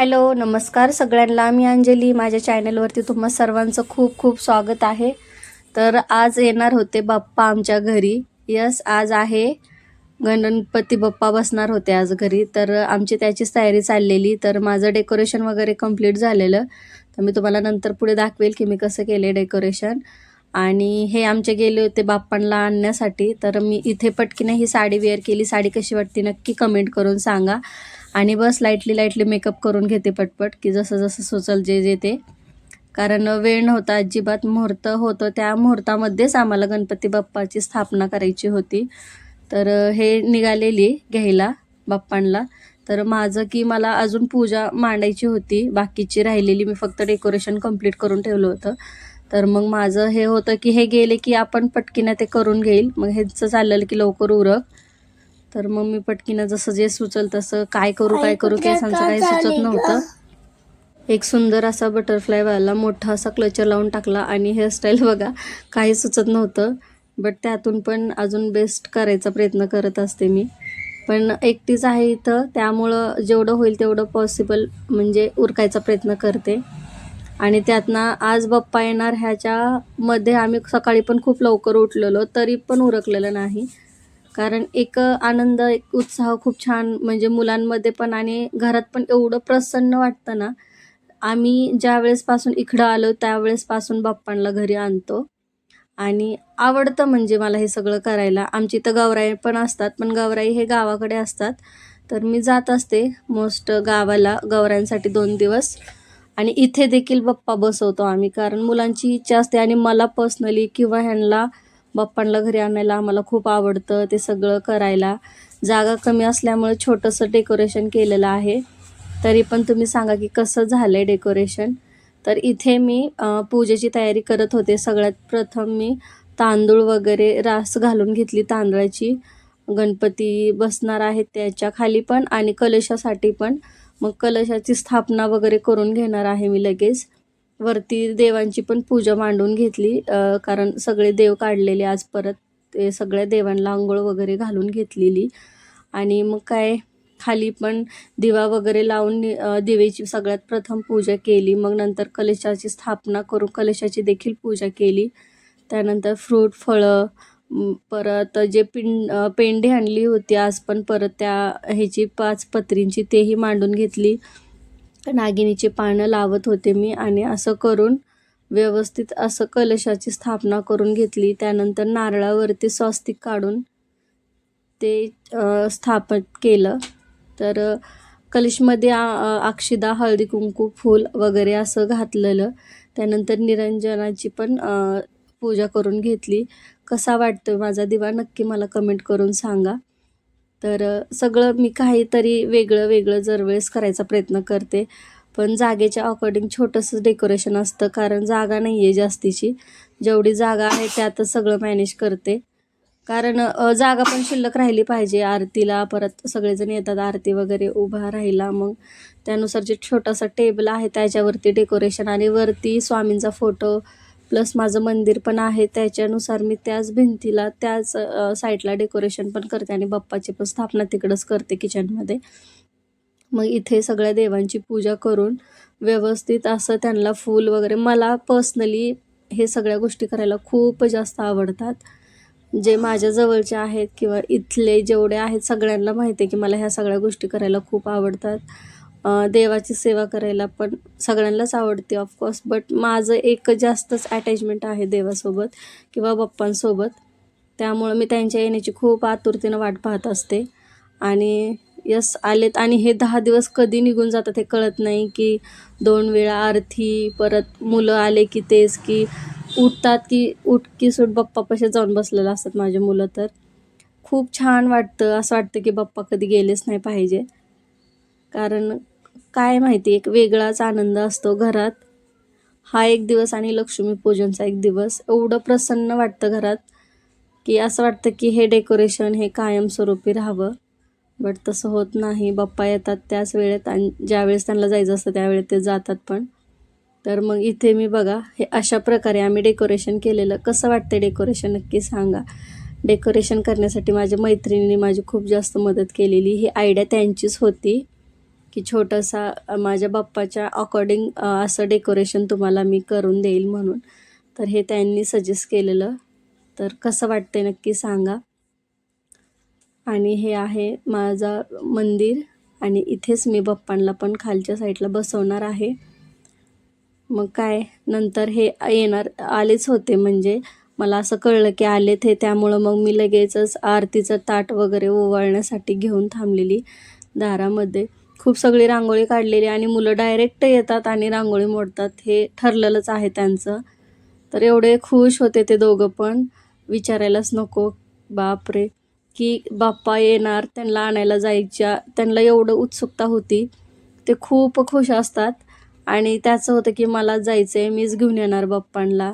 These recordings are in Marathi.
हॅलो नमस्कार सगळ्यांना. मी अंजली. माझ्या चॅनलवरती तुम्हा सर्वांचं खूप खूप स्वागत आहे. तर आज येणार होते बाप्पा आमच्या घरी. यस आज आहे. गणपती बाप्पा बसणार होते आज घरी. तर आमची त्याचीच तयारी चाललेली. तर माझं डेकोरेशन वगैरे कंप्लीट झालेलं. तर मी तुम्हाला नंतर पुढे दाखवेल की मी कसं केले डेकोरेशन. आणि हे आमचे गेले होते बाप्पांना आणण्यासाठी. तर मी इथे पटकीने ही साडी वेअर केली. साडी कशी वाटते नक्की कमेंट करून सांगा. आणि बस लाईटली लाईटली मेकअप करून घेते पटपट की जसं जसं सुचल जे जे ते. कारण वेळ नव्हता अजिबात. मुहूर्त होतं त्या मुहूर्तामध्येच आम्हाला गणपती बाप्पाची स्थापना करायची होती. तर हे निघालेली घ्यायला बाप्पांना. तर माझं की मला अजून पूजा मांडायची होती. बाकीची राहिलेली मी फक्त डेकोरेशन कंप्लीट करून ठेवलं होतं. तर मग माझं हे होतं की हे गेले की आपण पटकीनं ते करून घेईल. मग ह्यांचं चाललेलं की लवकर उरक. तर मग मी पटकीनं जसं जे सुचल तसं काय करू काय करू केसांचं काही सुचत नव्हतं. एक सुंदर असा बटरफ्लायवाला मोठा असा क्लचर लावून टाकला आणि हेअरस्टाईल बघा काही सुचत नव्हतं. बट त्यातून पण अजून बेस्ट करायचा प्रयत्न करत असते मी. पण एकटीच आहे इथं त्यामुळं जेवढं होईल तेवढं पॉसिबल म्हणजे उरकायचा प्रयत्न करते. आणि त्यातनं आज बाप्पा येणार ह्याच्यामध्ये आम्ही सकाळी पण खूप लवकर उठलेलो तरी पण उरकलेलं नाही. कारण एक आनंद एक उत्साह खूप छान म्हणजे मुलांमध्ये पण आणि घरात पण एवढं प्रसन्न वाटतं ना. आम्ही ज्या वेळेसपासून इकडं आलो त्यावेळेसपासून बाप्पांना घरी आणतो. आणि आवडतं म्हणजे मला हे सगळं करायला. आमची इथं गौराई पण असतात पण गौराई हे गावाकडे असतात. तर मी जात असते मोस्ट गावाला गौरांसाठी दोन दिवस. आणि इथे देखील बाप्पा बसवतो आम्ही कारण मुलांची इच्छा असते आणि मला पर्सनली किंवा ह्यांना बाप्पांना घरी आणायला आम्हाला खूप आवडतं ते सगळं करायला. जागा कमी असल्यामुळे छोटंसं डेकोरेशन केलेलं आहे. तरी पण तुम्ही सांगा की कसं झालं आहे डेकोरेशन तर इथे मी पूजेची तयारी करत होते. सगळ्यात प्रथम मी तांदूळ वगैरे रास घालून घेतली तांदळाची. गणपती बसणार आहेत त्याच्याखाली पण आणि कलशासाठी पण. मग कलशाची स्थापना वगैरे करून घेणार आहे मी लगेच. वरती देवांची पण पूजा मांडून घेतली कारण सगळे देव काढलेले आज परत ते सगळ्या देवांना आंघोळ वगैरे घालून घेतलेली. आणि मग काय खाली पण दिवा वगैरे लावून दिवेची सगळ्यात प्रथम पूजा केली. मग नंतर कलशाची स्थापना करून कलशाची देखील पूजा केली. त्यानंतर फ्रूट फळं परत जे पिं अ, पेंडी आणली होती आज पण परत त्या ह्याची पाच पत्रींची तेही मांडून घेतली. नागिनीची पानं लावत होते मी आणि असं करून व्यवस्थित असं कलशाची स्थापना करून घेतली. त्यानंतर नारळावरती स्वस्तिक काढून ते स्थापित केलं. तर कलशमध्ये अक्षिदा हळदी कुंकू फूल वगैरे असं घातलेलं. त्यानंतर निरंजनाची पण पूजा करून घेतली. कसा वाटतो माझा दिवा? नक्की मला कमेंट करून सांगा. तर सगळं मी काहीतरी वेगळं वेगळं दरवेळेस करायचा प्रयत्न करते. पण जागेच्या अकॉर्डिंग छोटंसं डेकोरेशन असतं कारण जागा नाही आहे जास्तीची. जेवढी जागा आहे त्यातच सगळं मॅनेज करते. कारण जागा पण शिल्लक राहिली पाहिजे. आरतीला परत सगळेजण येतात आरती वगैरे उभा राहिला मग. त्यानुसार जे छोटासा टेबल आहे त्याच्यावरती डेकोरेशन आणि वरती स्वामींचा फोटो प्लस माझं मंदिर पण आहे त्याच्यानुसार मी त्याच भिंतीला त्याच साईडला डेकोरेशन पण करते आणि बाप्पाची पण स्थापना तिकडंच करते किचनमध्ये मग इथे सगळ्या देवांची पूजा करून व्यवस्थित असं त्यांना फूल वगैरे मला पर्सनली हे सगळ्या गोष्टी करायला खूप जास्त आवडतात. जे माझ्या जवळचे आहेत किंवा इथले जेवढे आहेत सगळ्यांना माहिती आहे की मला ह्या सगळ्या गोष्टी करायला खूप आवडतात. देवाची सेवा करायला पण सगळ्यांनाच आवडते ऑफकोर्स बट माझं एक जास्तच अटॅचमेंट आहे देवासोबत किंवा बाप्पांसोबत. त्यामुळं मी त्यांच्या येण्याची खूप आतुरतेनं वाट पाहत असते. आणि यस आलेत आणि हे दहा दिवस कधी निघून जातात हे कळत नाही की दोन वेळा आरती परत मुलं आले की तेच की उठतात की उठ की सूट बाप्पापाशी जाऊन बसलेलं असतात माझे मुलं तर. खूप छान वाटतं असं वाटतं की बाप्पा कधी गेलेच नाही पाहिजे. कारण काय माहिती एक वेगळाच आनंद असतो घरात. हा एक दिवस आणि लक्ष्मीपूजनचा एक दिवस. एवढं प्रसन्न वाटतं घरात की असं वाटतं की हे डेकोरेशन हे कायमस्वरूपी राहावं. बट तसं होत नाही. बाप्पा येतात त्याच वेळेत आणि ज्यावेळेस त्यांना जायचं असतं त्यावेळेत ते जातात पण. तर मग इथे मी बघा हे अशा प्रकारे आम्ही डेकोरेशन केलेलं. कसं वाटतं डेकोरेशन नक्की सांगा. डेकोरेशन करण्यासाठी माझ्या मैत्रिणीने माझी खूप जास्त मदत केलेली. ही आयडिया त्यांचीच होती. की छोटासा माझ्या बाप्पाच्या अकॉर्डिंग असं डेकोरेशन तुम्हाला मी करून देईल म्हणून. तर हे त्यांनी सजेस्ट केलेलं. तर कसं वाटते नक्की सांगा. आणि हे आहे माझा मंदिर आणि इथेच मी बाप्पांना पण खालच्या साईडला बसवणार आहे. मग काय नंतर हे येणार आलेच होते म्हणजे. मला असं कळलं की आलेत हे त्यामुळं मग मी लगेचच आरतीचं ताट वगैरे ओवाळण्यासाठी घेऊन थांबलेली दारामध्ये. खूप सगळी रांगोळी काढलेली आणि मुलं डायरेक्ट येतात आणि रांगोळी मोडतात. हे ठरलेलंच आहे त्यांचं. तर एवढे खुश होते ते दोघं पण. विचारायलाच नको. बापरे. की बाप्पा येणार त्यांना आणायला जायच्या त्यांना एवढं उत्सुकता होती. ते खूप खुश असतात. आणि त्याचं होतं की मला जायचं आहे मीच घेऊन येणार बाप्पांना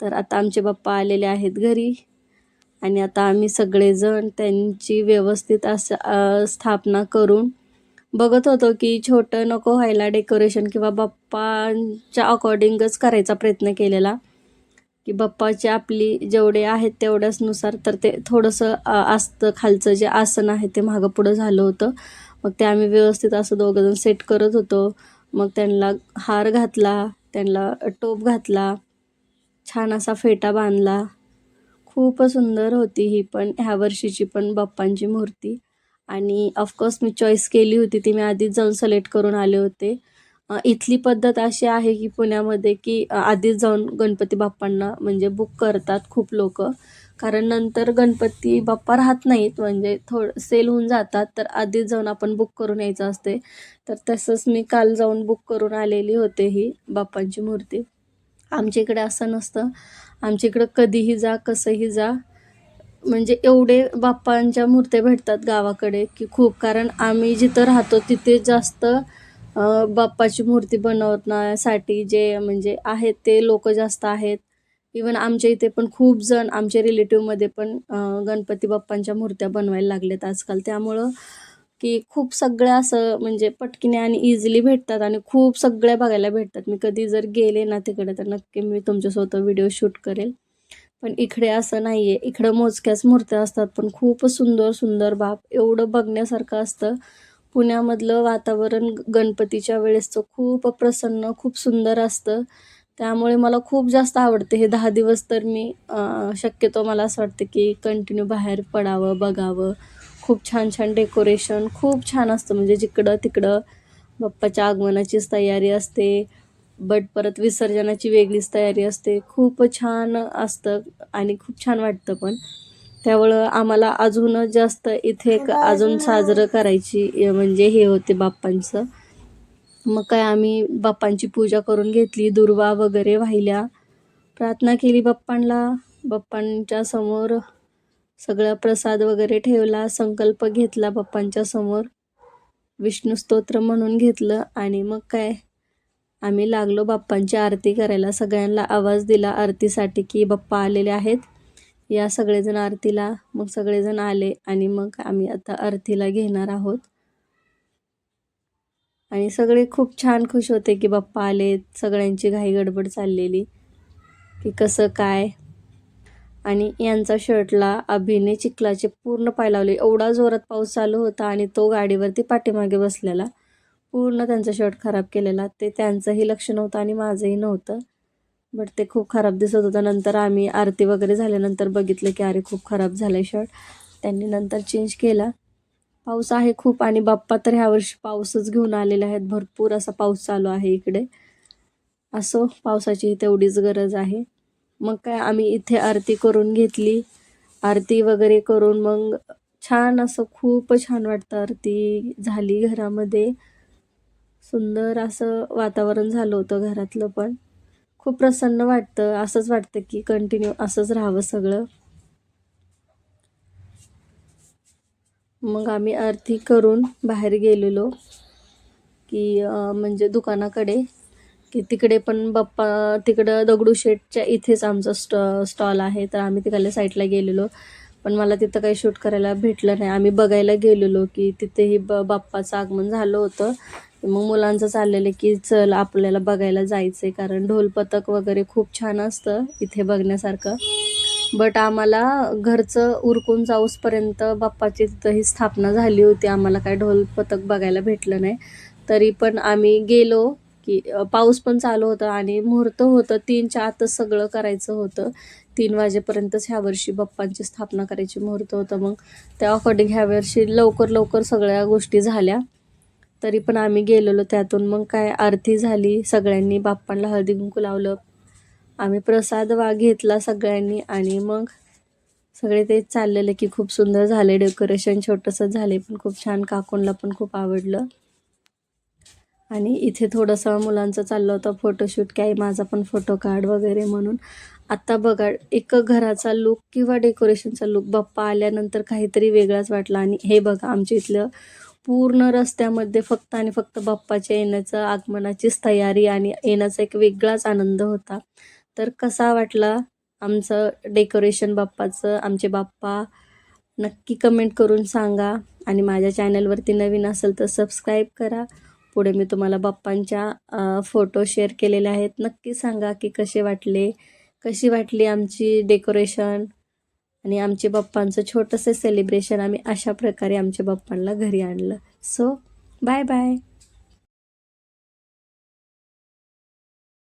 तर आता आमचे बाप्पा आलेले आहेत घरी. आणि आता आम्ही सगळेजण त्यांची व्यवस्थित असं स्थापना करून बघत होतो की छोटं नको व्हायला डेकोरेशन किंवा बाप्पांच्या अकॉर्डिंगच करायचा प्रयत्न केलेला. की बाप्पाची आपली जेवढे आहेत तेवढ्याचनुसार तर ते थोडंसं असतं खालचं जे आसन आहे ते मागं पुढं झालं होतं. मग ते आम्ही व्यवस्थित असं दोघंजण सेट करत होतो. मग त्यांना हार घातला त्यांना टोप घातला छान असा फेटा बांधला. खूप सुंदर होती ही पण ह्या वर्षीची पण बाप्पांची मूर्ती. आणि ऑफकोर्स मी चॉईस केली होती ती मी आधीच जाऊन सिलेक्ट करून आले होते. इथली पद्धत अशी आहे की पुण्यामध्ये की आधीच जाऊन गणपती बाप्पांना म्हणजे बुक करतात खूप लोक. कारण नंतर गणपती बाप्पा राहत नाहीत म्हणजे थोडं सेल होऊन जातात तर आधीच जाऊन आपण बुक करून यायचं असते. तर तसंच मी काल जाऊन बुक करून आलेली होते ही बाप्पांची मूर्ती. आमच्या इकडे असं नसतं. आमच्या इकडं कधीही जा कसंही जा. म्हणजे एवढे बाप्पांच्या मूर्त्या भेटतात गावाकडे की खूप. कारण आम्ही जिथं राहतो तिथे जास्त बाप्पाची मूर्ती बनवण्यासाठी जे म्हणजे आहेत ते लोक जास्त आहेत. इवन आमच्या इथे पण खूप जण आमच्या रिलेटिव्हमध्ये पण गणपती बाप्पांच्या मूर्त्या बनवायला लागल्यात आजकाल. त्यामुळं की खूप सगळ्या असं म्हणजे पटकीने आणि इझिली भेटतात आणि खूप सगळ्या बघायला भेटतात. मी कधी जर गेले ना तिकडे तर नक्की मी तुमच्यासोबत व्हिडिओ शूट करेल. पण इकडे असं नाही आहे इकडं मोजक्याच मूर्त्या असतात पण खूप सुंदर सुंदर बाप एवढं बघण्यासारखं असतं. पुण्यामधलं वातावरण गणपतीच्या वेळेसचं खूप प्रसन्न खूप सुंदर असतं. त्यामुळे मला खूप जास्त आवडते हे दहा दिवस तर मी शक्यतो मला असं वाटतं की कंटिन्यू बाहेर पडावं बघावं. खूप छान छान डेकोरेशन खूप छान असतं. म्हणजे जिकडं तिकडं बाप्पाच्या आगमनाचीच तयारी असते. बट परत विसर्जनाची वेगळीच तयारी असते. खूप छान असतं आणि खूप छान वाटतं पण. त्यामुळं आम्हाला अजूनच जास्त इथे एक अजून साजरं करायची म्हणजे हे होते बाप्पांचं. मग काय आम्ही बाप्पांची पूजा करून घेतली दुर्वा वगैरे वाहिल्या. प्रार्थना केली बाप्पांना बाप्पांच्या समोर सगळा प्रसाद वगैरे ठेवला संकल्प घेतला बाप्पांच्या समोर. विष्णू स्तोत्र म्हणून घेतलं आणि मग काय? आम्ही लागलो बाप्पांची आरती करायला. सगळ्यांना आवाज दिला आरतीसाठी की बाप्पा आलेले आहेत. या सगळेजण आरतीला मग सगळेजण आले आणि मग आम्ही आता आरतीला घेणार आहोत. आणि सगळे खूप छान खुश होते की बाप्पा आले. सगळ्यांची घाई गडबड चाललेली की कसं काय. आणि यांचा शर्टला अभिने चिखलाचे पूर्ण पाय लावले. एवढा जोरात पाऊस चालू होता आणि तो गाडीवरती पाठीमागे बसलेला. पूर्ण त्यांचा शर्ट खराब केलेला. ते त्यांचंही लक्ष नव्हतं आणि माझंही नव्हतं. बट ते खूप खराब दिसत होतं. नंतर आम्ही आरती वगैरे झाल्यानंतर बघितलं की अरे खूप खराब झालं आहे शर्ट. त्यांनी नंतर चेंज केला. पाऊस आहे खूप आणि बाप्पा तर ह्या वर्षी पाऊसच घेऊन आलेले आहेत. भरपूर असा पाऊस चालू आहे इकडे. असो पावसाची तेवढीच गरज आहे. मग काय आम्ही इथे आरती करून घेतली. आरती वगैरे करून मग छान असं खूप छान वाटतं आरती झाली घरामध्ये. सुंदर असं वातावरण झालं होतं घरातलं पण. खूप प्रसन्न वाटतं असंच वाटतं की कंटिन्यू असंच राहावं सगळं. मग आम्ही आरती करून बाहेर गेलेलो की म्हणजे दुकानाकडे. की तिकडे पण बाप्पा तिकडं दगडूशेठच्या इथेच आमचा स्टॉ स्टॉल आहे. तर आम्ही तिकडल्या साईडला गेलेलो. पण मला तिथं काही शूट करायला भेटलं नाही. आम्ही बघायला गेलेलो की तिथेही ब बाप्पाचं आगमन झालं होतं. मग मुलांचं चाललेलं की चल आपल्याला बघायला जायचं आहे कारण ढोल पथक वगैरे खूप छान असतं इथे बघण्यासारखं. बट आम्हाला घरचं उरकून जाऊसपर्यंत बाप्पाची तिथं ही स्थापना झाली होती. आम्हाला काय ढोल पथक बघायला भेटलं नाही. तरी पण आम्ही गेलो की पाऊस पण चालू होता आणि मुहूर्त होतं. तीनच्या आतच सगळं करायचं होतं. तीन वाजेपर्यंतच ह्या वर्षी बाप्पांची स्थापना करायची मुहूर्त होतं. मग त्या अकॉर्डिंग ह्या वर्षी लवकर लवकर सगळ्या गोष्टी झाल्या. तरी पण आम्ही गेलेलो त्यातून. मग काय आरती झाली सगळ्यांनी बाप्पांना हळदी कुंकू लावलं. आम्ही प्रसाद वा घेतला सगळ्यांनी आणि मग सगळे तेच चाललेलं की खूप सुंदर झाले डेकोरेशन. छोटंसं झाले पण खूप छान. काकूनला पण खूप आवडलं. आणि इथे थोडंसं मुलांचं चाललं होतं फोटोशूट काय माझा पण फोटो काढ वगैरे म्हणून. आत्ता बघा एक घराचा लुक किंवा डेकोरेशनचा लुक बाप्पा आल्यानंतर काहीतरी वेगळाच वाटला. आणि हे बघा आमच्या इथलं पूर्ण रस्त्यामध्ये फक्त आणि फक्त बाप्पाच्या येण्याचं आगमनाचीच तयारी आणि येण्याचा एक वेगळाच आनंद होता. तर कसा वाटला आमचं डेकोरेशन बाप्पाचं? आमचे बाप्पा नक्की कमेंट करून सांगा आणि माझ्या चॅनलवरती नवीन असेल तर सबस्क्राईब करा. पुढे मी तुम्हाला बाप्पांच्या फोटो शेअर केलेले आहेत. नक्की सांगा की कसे वाटले? कशी वाटली आमची डेकोरेशन आणि आमचे बाप्पांचं छोटंसं सेलिब्रेशन आम्ही अशा प्रकारे आमच्या बाप्पांना घरी आणलं. So bye bye